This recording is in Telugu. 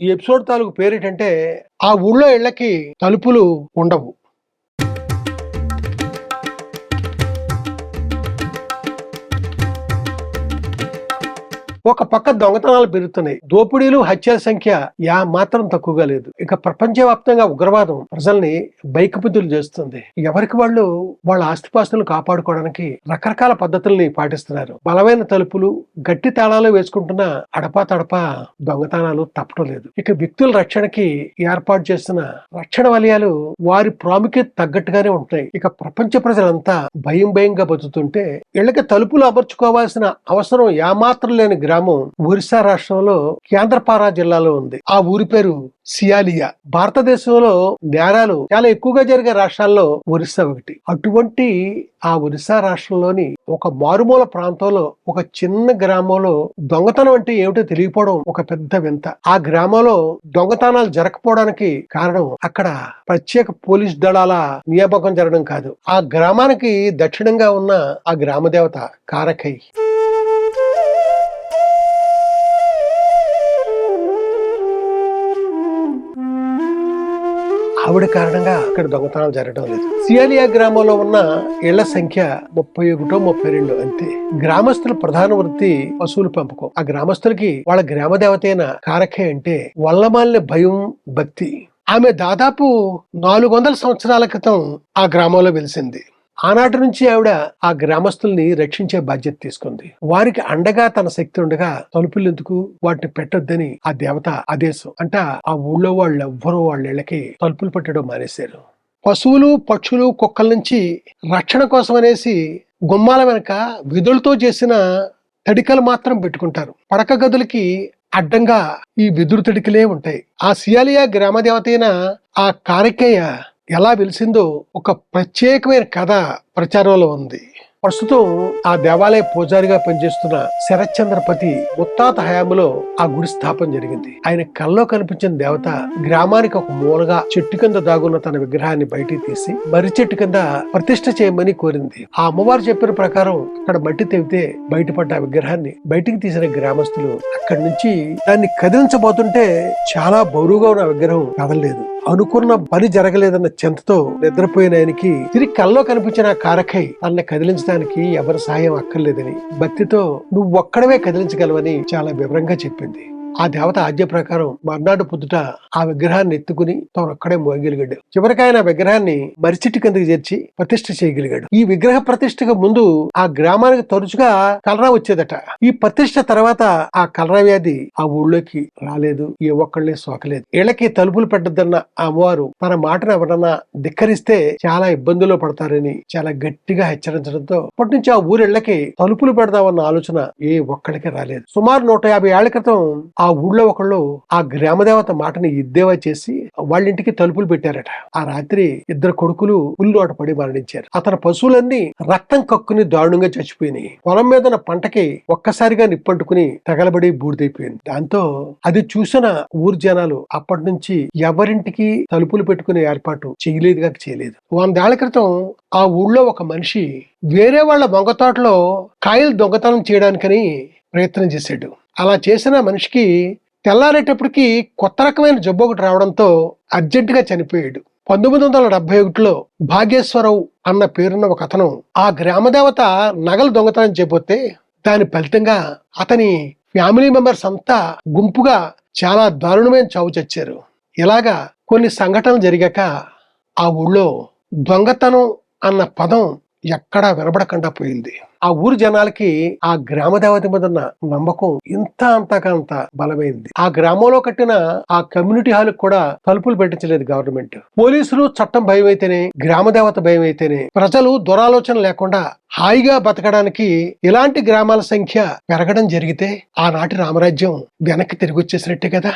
ఈ ఎపిసోడ్ తాలూకు పేరేటంటే ఆ ఊళ్ళో ఇళ్ళకి తలుపులు ఉండవు. ఒక పక్క దొంగతనాలు పెరుగుతున్నాయి. దోపిడీలు హత్యల సంఖ్య యా మాత్రం తక్కువగా లేదు. ఇక ప్రపంచవ్యాప్తంగా ఉగ్రవాదం ప్రజల్ని బైకపుతులు చేస్తుంది. ఎవరికి వాళ్ళు వాళ్ళ ఆస్తిపాస్తులు కాపాడుకోవడానికి రకరకాల పద్ధతుల్ని పాటిస్తున్నారు. బలమైన తలుపులు గట్టి తాళాలు వేసుకుంటున్న అడపా తడపా దొంగతనాలు తప్పడం లేదు. ఇక వ్యక్తుల రక్షణకి ఏర్పాటు చేస్తున్న రక్షణ వలయాలు వారి ప్రాముఖ్యత తగ్గట్టుగానే ఉంటాయి ఇక ప్రపంచ ప్రజలంతా భయం భయంగా బతుకుతుంటే ఇళ్ళకి తలుపులు అమర్చుకోవాల్సిన అవసరం ఏమాత్రం లేని గ్రామ ఒరిస్సా రాష్ట్రంలో కేంద్రపారా జిల్లాలో ఉంది. ఆ ఊరి పేరు సియాలియా. భారతదేశంలో నేరాలు చాలా ఎక్కువగా జరిగే రాష్ట్రాల్లో ఒరిస్సా ఒకటి. అటువంటి ఆ ఒరిస్సా రాష్ట్రంలోని ఒక మారుమూల ప్రాంతంలో ఒక చిన్న గ్రామంలో దొంగతనం అంటే ఏమిటో తెలియకపోవడం ఒక పెద్ద వింత. ఆ గ్రామంలో దొంగతనాలు జరగకపోవడానికి కారణం అక్కడ ప్రత్యేక పోలీస్ దళాల నియామకం జరగడం కాదు. ఆ గ్రామానికి దక్షిణంగా ఉన్న ఆ గ్రామదేవత కారకై. ఆవిడ కారణంగా ఇక్కడ దొంగతనాలు జరగడం లేదు. సియాలియా గ్రామంలో ఉన్న ఇళ్ళ సంఖ్య ముప్పై ఒకటో ముప్పై రెండు అంతే. గ్రామస్తుల ప్రధాన వృత్తి పశువుల పెంపకం. ఆ గ్రామస్తులకి వాళ్ళ గ్రామ దేవత అయిన కారకే అంటే వల్లమాలిన భయం భక్తి. ఆమె దాదాపు నాలుగు వందల సంవత్సరాల క్రితం ఆ గ్రామంలో వెలిసింది. ఆనాటి నుంచి ఆవిడ ఆ గ్రామస్తుల్ని రక్షించే బాధ్యత తీసుకుంది. వారికి అండగా తన శక్తి ఉండగా తలుపులెందుకు? వాటిని పెట్టొద్దని ఆ దేవత ఆదేశం. అంట ఆ ఊళ్ళో వాళ్ళు ఎవ్వరూ వాళ్ళ ఇళ్ళకి తలుపులు పెట్టడం మానేశారు. పశువులు పక్షులు కుక్కల నుంచి రక్షణ కోసం అనేసి గుమ్మాల వెనక విధులతో చేసిన తడికలు మాత్రం పెట్టుకుంటారు. పడక గదులకి అడ్డంగా ఈ వెదురు తడికలే ఉంటాయి. ఆ సియాలియా గ్రామదేవత అయిన ఆ కారికేయ ఎలా వెలిసిందో ఒక ప్రత్యేకమైన కథ ప్రచారంలో ఉంది. ప్రస్తుతం ఆ దేవాలయ పూజారిగా పనిచేస్తున్న శరత్చంద్రపతి ముత్తాత హయాంలో ఆ గుడి స్థాపన జరిగింది. ఆయన కల్లో కనిపించిన దేవత గ్రామానికి ఒక మూలగా చెట్టు కింద దాగున్న తన విగ్రహాన్ని బయటికి తీసి మర్రి చెట్టు కింద ప్రతిష్ఠ చేయమని కోరింది. ఆ అమ్మవారు చెప్పిన ప్రకారం అక్కడ మట్టి తెవితే బయటపడ్డ ఆ విగ్రహాన్ని బయటికి తీసిన గ్రామస్తులు అక్కడి నుంచి దాన్ని కదిలించబోతుంటే చాలా బరువుగా ఉన్న విగ్రహం కదలలేదు. అనుకున్న పని జరగలేదన్న చింతతో నిద్రపోయిన ఆయనకి తిరిగి కల్లో కనిపించిన కారకై తనని కదిలించడానికి ఎవరి సహాయం అక్కర్లేదని భక్తితో నువ్వు ఒక్కడవే కదిలించగలవని చాలా వివరంగా చెప్పింది. ఆ దేవత ఆజ్ఞ ప్రకారం మర్నాడు పొద్దుట ఆ విగ్రహాన్ని ఎత్తుకుని తాను అక్కడే మోయగలిగాడు. చివరికి ఆయన విగ్రహాన్ని మరిచిట్టి కిందకి చేర్చి ప్రతిష్ఠ చేయగలిగాడు. ఈ విగ్రహ ప్రతిష్ఠకు ముందు ఆ గ్రామానికి తరచుగా కలరా వచ్చేదట. ఈ ప్రతిష్ఠ తర్వాత ఆ కలరా వ్యాధి ఆ ఊళ్ళోకి రాలేదు ఏ ఒక్కళ్ళని సోకలేదు. ఇళ్ళకి తలుపులు పెట్టద్దన్న అమ్మవారు తన మాటను ఎవరన్నా ధిక్కరిస్తే చాలా ఇబ్బందుల్లో పడతారని చాలా గట్టిగా హెచ్చరించడంతో అప్పటి నుంచి ఆ ఊరిళ్ళకి తలుపులు పెడదామన్న ఆలోచన ఏ ఒక్కడికి రాలేదు. సుమారు నూట యాభై ఏళ్ళ క్రితం ఆ ఆ ఊళ్ళో ఒకళ్ళు ఆ గ్రామదేవత మాటని ఎద్దేవా చేసి వాళ్ళ ఇంటికి తలుపులు పెట్టారట. ఆ రాత్రి ఇద్దరు కొడుకులు ఉల్లోట పడి మరణించారు. అతని పశువులన్నీ రక్తం కక్కుని దారుణంగా చచ్చిపోయినాయి. పొలం మీద పంటకి ఒక్కసారిగా నిప్పంటుకుని తగలబడి బూడిదైపోయింది. దాంతో అది చూసిన ఊరు జనాలు అప్పటి నుంచి ఎవరింటికి తలుపులు పెట్టుకునే ఏర్పాటు చేయలేదుగా చేయలేదు. వందేళ్ళ క్రితం ఆ ఊళ్ళో ఒక మనిషి వేరే వాళ్ళ వంగ తోటలో కాయలు దొంగతనం చేయడానికని ప్రయత్నం చేశాడు. అలా చేసిన మనిషికి తెల్లారేటప్పటికి కొత్త రకమైన జబ్బు ఒకటి రావడంతో అర్జెంటుగా చనిపోయాడు. పంతొమ్మిది వందల డెబ్బై ఒకటిలో భాగ్యేశ్వరరావు అన్న పేరున్న ఒక అతను ఆ గ్రామదేవత నగలు దొంగతనం చేయబోతే దాని ఫలితంగా అతని ఫ్యామిలీ మెంబర్స్ అంతా గుంపుగా చాలా దారుణమైన చావు చచ్చారు. ఇలాగా కొన్ని సంఘటనలు జరిగాక ఆ ఊళ్ళో దొంగతనం అన్న పదం ఎక్కడా వినబడకుండా పోయింది. ఆ ఊరు జనాలకి ఆ గ్రామ దేవత మీద ఉన్న నమ్మకం ఇంత అంతకంత బలమైంది. ఆ గ్రామంలో కట్టిన ఆ కమ్యూనిటీ హాల్ కూడా తలుపులు పెట్టించలేదు గవర్నమెంట్. పోలీసులు చట్టం భయం అయితేనే గ్రామ దేవత భయం అయితేనే ప్రజలు దురాలోచన లేకుండా హాయిగా బతకడానికి ఇలాంటి గ్రామాల సంఖ్య పెరగడం జరిగితే ఆనాటి రామరాజ్యం వెనక్కి తిరిగి వచ్చేసినట్టే కదా?